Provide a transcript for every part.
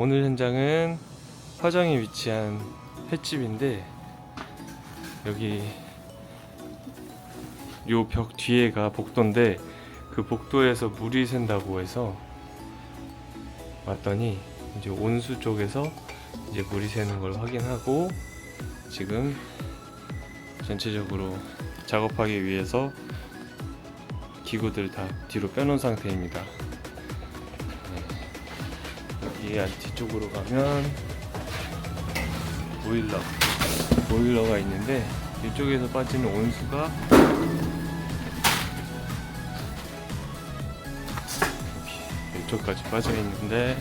오늘 현장은 화정에 위치한 횟집인데 여기 요 벽 뒤에가 복도인데 그 복도에서 물이 샌다고 해서 왔더니 이제 온수 쪽에서 이제 물이 새는 걸 확인하고 지금 전체적으로 작업하기 위해서 기구들 다 뒤로 빼놓은 상태입니다. 네. 여기 안- 뒤쪽으로 가면 보일러 보일러가 있는데 이쪽에서 빠지는 온수가 여기 이쪽까지 빠져 있는데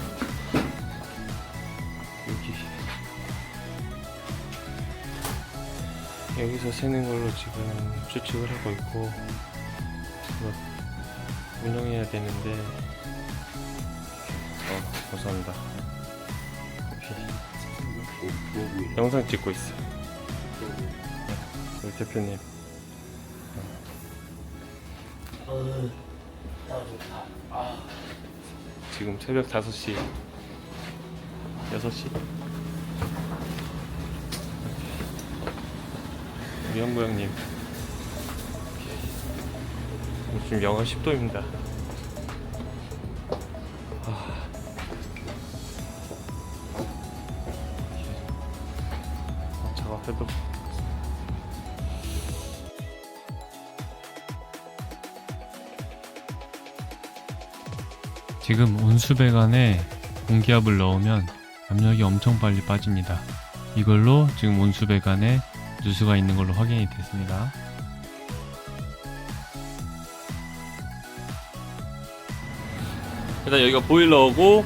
여기 여기서 새는 걸로 지금 추측을 하고 있고 운영해야 되는데 어 감사합니다. 영상 찍고 있어. 우리 대표님. 지금 새벽 5시 6시. 우리 형부 형님. 지금 영하 10도입니다 작업해도 지금 온수배관에 공기압을 넣으면 압력이 엄청 빨리 빠집니다. 이걸로 지금 온수배관에 누수가 있는 걸로 확인이 됐습니다. 일단 여기가 보일러고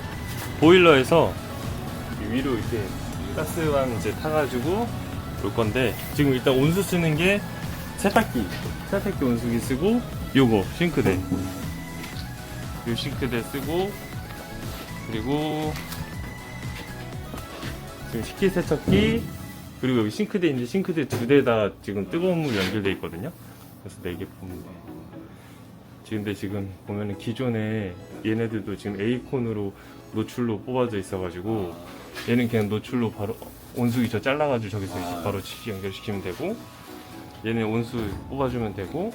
보일러에서 이 위로 이렇게 가스만 이제 타가지고 올 건데 지금 일단 온수 쓰는 게 세탁기 세탁기 온수기 쓰고 요거 싱크대. 요 싱크대 쓰고 그리고 지금 식기세척기 그리고 여기 싱크대 있는데 싱크대 두 대 다 지금 뜨거운 물 연결돼 있거든요. 그래서 네개 뽑으면 돼요. 지금 근데 지금 보면은 기존에 얘네들도 지금 에이콘으로 노출로 뽑아져 있어 가지고 얘는 그냥 노출로 바로 온수기 저 잘라가지고 저기서 이제 바로 치- 연결시키면 되고 얘는 온수 뽑아주면 되고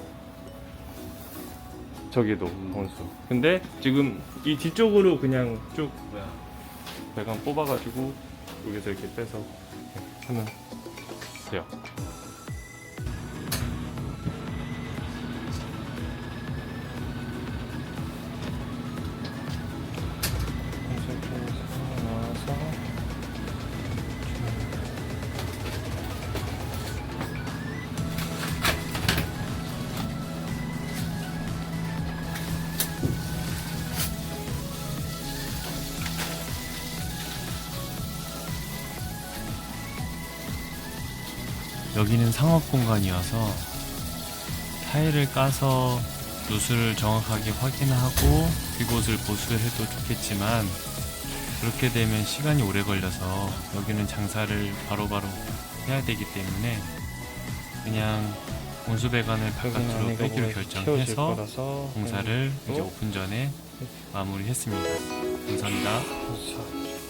저기도 온수. 근데 지금 이 뒤쪽으로 그냥 쭉 배관 뽑아가지고 여기서 이렇게 빼서 하면 돼요 여기는 상업 공간이어서 타일을 까서 누수를 정확하게 확인하고 이곳을 보수해도 좋겠지만 그렇게 되면 시간이 오래 걸려서 여기는 장사를 바로바로 해야 되기 때문에 그냥 온수배관을 바깥으로 빼기로 결정해서 공사를 이제 또? 오픈 전에 마무리했습니다. 감사합니다.